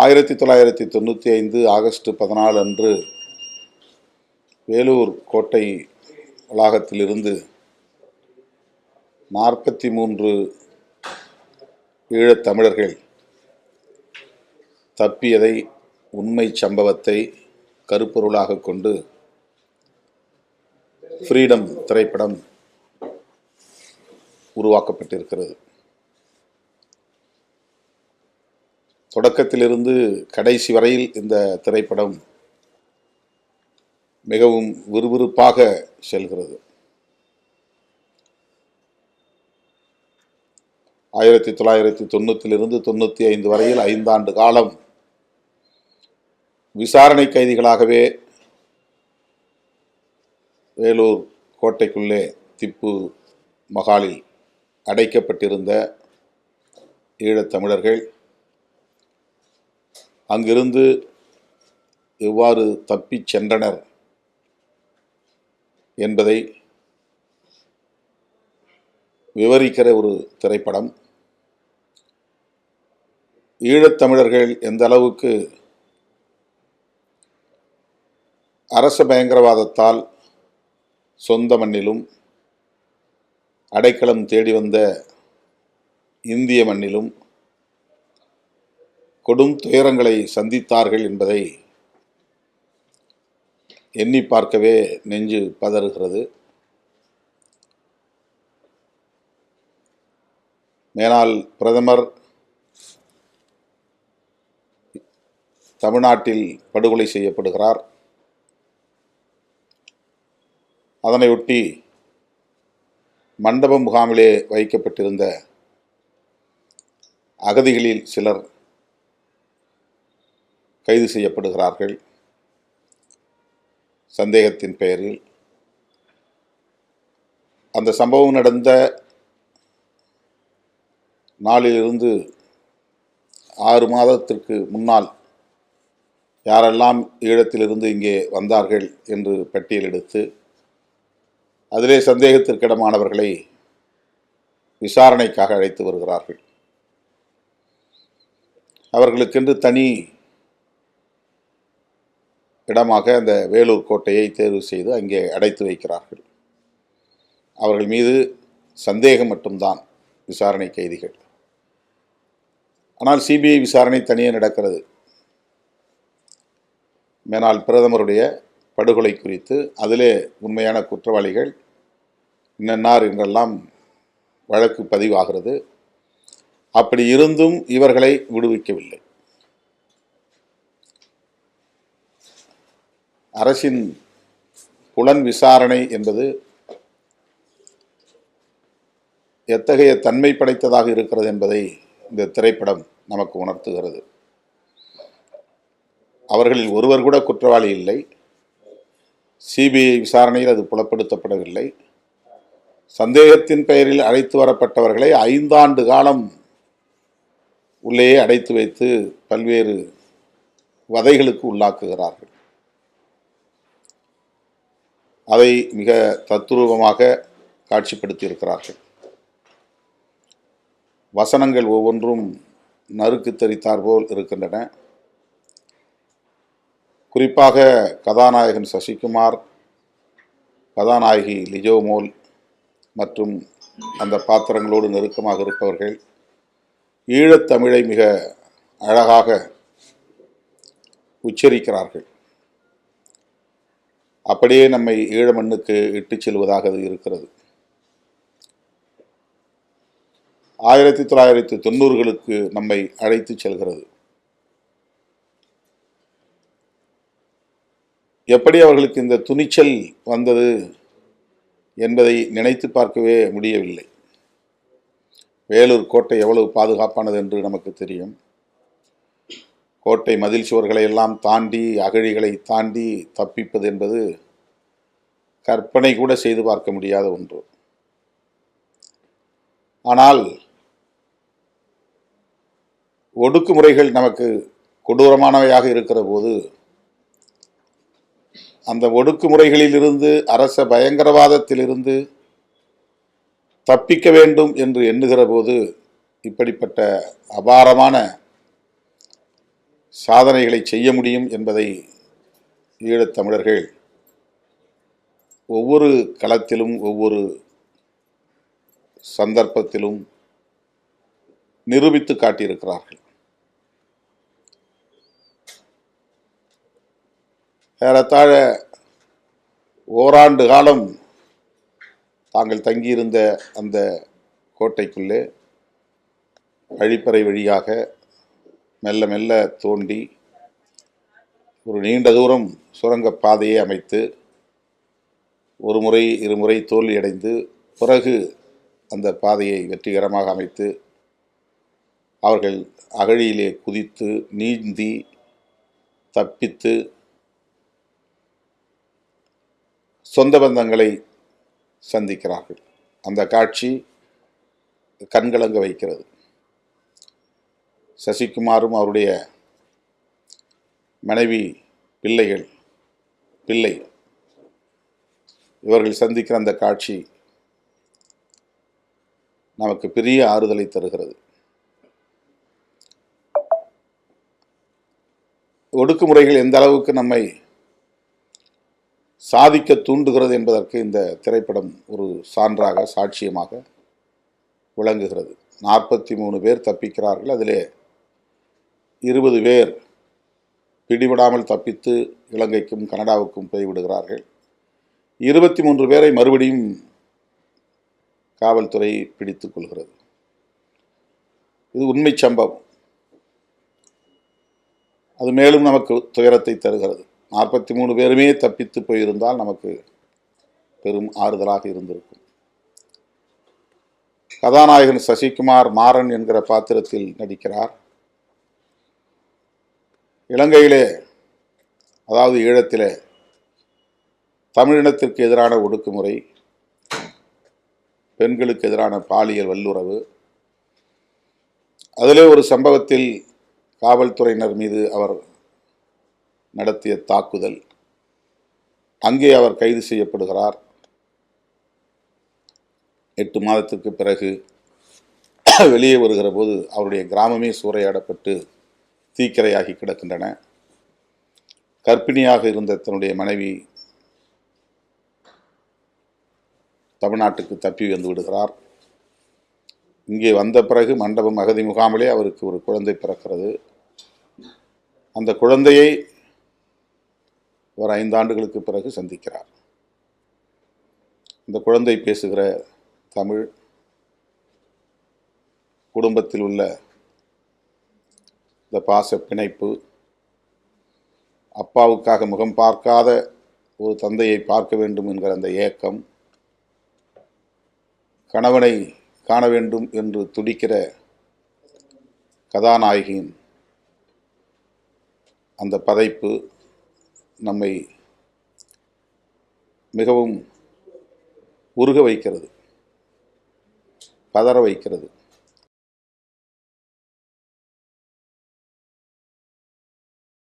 ஆயிரத்தி தொள்ளாயிரத்தி தொண்ணூற்றி ஐந்து ஆகஸ்ட் பதினாலு அன்று வேலூர் கோட்டை வளாகத்திலிருந்து நாற்பத்தி மூன்று ஈழத்தமிழர்கள் தப்பியதை உண்மை சம்பவத்தை கருப்பொருளாக கொண்டு ஃப்ரீடம் திரைப்படம் உருவாக்கப்பட்டிருக்கிறது. தொடக்கத்திலிருந்து கடைசி வரையில் இந்த திரைப்படம் மிகவும் விறுவிறுப்பாக செல்கிறது. ஆயிரத்தி தொள்ளாயிரத்தி தொண்ணூற்றிலிருந்து தொண்ணூற்றி ஐந்து வரையில் ஐந்தாண்டு காலம் விசாரணை கைதிகளாகவே வேலூர் கோட்டைக்குள்ளே திப்பு மகாலில் அடைக்கப்பட்டிருந்த ஈழத் தமிழர்கள் அங்கிருந்து எவ்வாறு தப்பிச் சென்றனர் என்பதை விவரிக்கிற ஒரு திரைப்படம். ஈழத்தமிழர்கள் எந்த அளவுக்கு அரச பயங்கரவாதத்தால் சொந்த மண்ணிலும் அடைக்கலம் தேடி வந்த இந்திய மண்ணிலும் கொடும் துயரங்களை சந்தித்தார்கள் என்பதை எண்ணி பார்க்கவே நெஞ்சு பதறுகிறது. மேலால் பிரதமர் தமிழ்நாட்டில் படுகொலை செய்யப்படுகிறார். அதனையொட்டி மண்டப முகாமிலே வைக்கப்பட்டிருந்த அகதிகளில் சிலர் கைது செய்யப்படுகிறார்கள். சந்தேகத்தின் பெயரில். அந்த சம்பவம் நடந்த நாளிலிருந்து ஆறு மாதத்திற்கு முன்னால் யாரெல்லாம் ஈழத்திலிருந்து இங்கே வந்தார்கள் என்று பட்டியலெடுத்து அதிலே சந்தேகத்திற்கிடமானவர்களை விசாரணைக்காக அழைத்து வருகிறார்கள். அவர்களுக்கென்று தனி இடமாக அந்த வேலூர் கோட்டையை தேர்வு செய்து அங்கே அடைத்து வைக்கிறார்கள். அவர்கள் மீது சந்தேகம் மட்டும்தான் விசாரணை கைதிகள். ஆனால் சிபிஐ விசாரணை தனியே நடக்கிறது. மேனால் பிரதமருடைய படுகொலை குறித்து அதிலே உண்மையான குற்றவாளிகள் இன்னன்னார் என்றெல்லாம் வழக்கு பதிவாகிறது. அப்படி இருந்தும் இவர்களை விடுவிக்கவில்லை. அரசின் புலன் விசாரணை என்பது எத்தகைய தன்மை படைத்ததாக இருக்கிறது என்பதை இந்த திரைப்படம் நமக்கு உணர்த்துகிறது. அவர்களில் ஒருவர் கூட குற்றவாளி இல்லை. சிபிஐ விசாரணையில் அது புலப்படுத்தப்படவில்லை. சந்தேகத்தின் பெயரில் அழைத்து வரப்பட்டவர்களை ஐந்தாண்டு காலம் உள்ளேயே அடைத்து வைத்து பல்வேறு வதைகளுக்கு உள்ளாக்குகிறார்கள். அதை மிக தத்ரூபமாக காட்சிப்படுத்தியிருக்கிறார்கள். வசனங்கள் ஒவ்வொன்றும் நறுக்கு தெரித்தார் போல் இருக்கின்றன. குறிப்பாக கதாநாயகன் சசிகுமார் கதாநாயகி லிஜோமோல் மற்றும் அந்த பாத்திரங்களோடு நெருக்கமாக இருப்பவர்கள் ஈழத்தமிழை மிக அழகாக உச்சரிக்கிறார்கள். அப்படியே நம்மை ஈழ மண்ணுக்கு இட்டுச் செல்வதாக அது இருக்கிறது. ஆயிரத்தி தொள்ளாயிரத்தி தொண்ணூறுகளுக்கு நம்மை அழைத்து செல்கிறது. எப்படி அவர்களுக்கு இந்த துணிச்சல் வந்தது என்பதை நினைத்து பார்க்கவே முடியவில்லை. வேலூர் கோட்டை எவ்வளவு பாதுகாப்பானது என்று நமக்கு தெரியும். கோட்டை மதில் சுவர்களை எல்லாம் தாண்டி அகழிகளை தாண்டி தப்பிப்பது என்பது கற்பனை கூட செய்து பார்க்க முடியாத ஒன்று. ஆனால் ஒடுக்குமுறைகள் நமக்கு கொடூரமானவையாக இருக்கிற போது அந்த ஒடுக்குமுறைகளிலிருந்து அரச பயங்கரவாதத்திலிருந்து தப்பிக்க வேண்டும் என்று எண்ணுகிற போது இப்படிப்பட்ட அபாரமான சாதனைகளை செய்ய முடியும் என்பதை ஈழத் தமிழர்கள் ஒவ்வொரு களத்திலும் ஒவ்வொரு சந்தர்ப்பத்திலும் நிரூபித்து காட்டியிருக்கிறார்கள். ஏறத்தாழ ஓராண்டு காலம் தாங்கள் தங்கியிருந்த அந்த கோட்டைக்குள்ளே கழிப்பறை வழியாக மெல்ல மெல்ல தோண்டி ஒரு நீண்ட தூரம் சுரங்கப் பாதையை அமைத்து ஒரு முறை இருமுறை தோல்வியடைந்து பிறகு அந்த பாதையை வெற்றிகரமாக அமைத்து அவர்கள் அகழியிலே குதித்து நீந்தி தப்பித்து சொந்த பந்தங்களை சந்திக்கிறார்கள். அந்த காட்சி கண்கலங்க வைக்கிறது. சசிகுமாரும் அவருடைய மனைவி பிள்ளைகள் பிள்ளை இவர்கள் சந்திக்கிற அந்த காட்சி நமக்கு பெரிய ஆறுதலை தருகிறது. ஒடுக்குமுறைகள் எந்த அளவுக்கு நம்மை சாதிக்க தூண்டுகிறது என்பதற்கு இந்த திரைப்படம் ஒரு சான்றாக சாட்சியமாக விளங்குகிறது. நாற்பத்தி மூணு பேர் தப்பிக்கிறார்கள். அதிலே இருபது பேர் பிடிபடாமல் தப்பித்து இலங்கைக்கும் கனடாவுக்கும் போய்விடுகிறார்கள். இருபத்தி மூன்று பேரை மறுபடியும் காவல்துறை பிடித்துக் கொள்கிறது. இது உண்மை சம்பவம். அது மேலும் நமக்கு துயரத்தை தருகிறது. நாற்பத்தி மூணு பேருமே தப்பித்து போயிருந்தால் நமக்கு பெரும் ஆறுதலாக இருந்திருக்கும். கதாநாயகன் சசிகுமார் மாறன் என்கிற பாத்திரத்தில் நடிக்கிறார். இலங்கையிலே அதாவது ஈழத்திலே தமிழினத்திற்கு எதிரான ஒடுக்குமுறை பெண்களுக்கு எதிரான பாலியல் வல்லுறவு அதிலே ஒரு சம்பவத்தில் காவல்துறையினர் மீது அவர் நடத்திய தாக்குதல் அங்கே அவர் கைது செய்யப்படுகிறார். எட்டு மாதத்துக்கு பிறகு வெளியே வருகிற போது அவருடைய கிராமமே சூறையாடப்பட்டு தீக்கிரையாகி கிடக்கின்றன. கர்ப்பிணியாக இருந்த தன்னுடைய மனைவி தமிழ்நாட்டுக்கு தப்பி வந்து விடுகிறார். இங்கே வந்த பிறகு மண்டபம் அகதி முகாமிலே அவருக்கு ஒரு குழந்தை பிறக்கிறது. அந்த குழந்தையை ஒரு ஐந்து ஆண்டுகளுக்கு பிறகு சந்திக்கிறார். இந்த குழந்தை பேசுகிற தமிழ் குடும்பத்தில் உள்ள இந்த பாச பிணைப்பு. அப்பாவுக்காக முகம் பார்க்காத ஒரு தந்தையை பார்க்க வேண்டும் என்கிற அந்த ஏக்கம். கணவனை காண வேண்டும் என்று துடிக்கிற கதாநாயகியின் அந்த பதைப்பு நம்மை மிகவும் உருக வைக்கிறது பதற வைக்கிறது.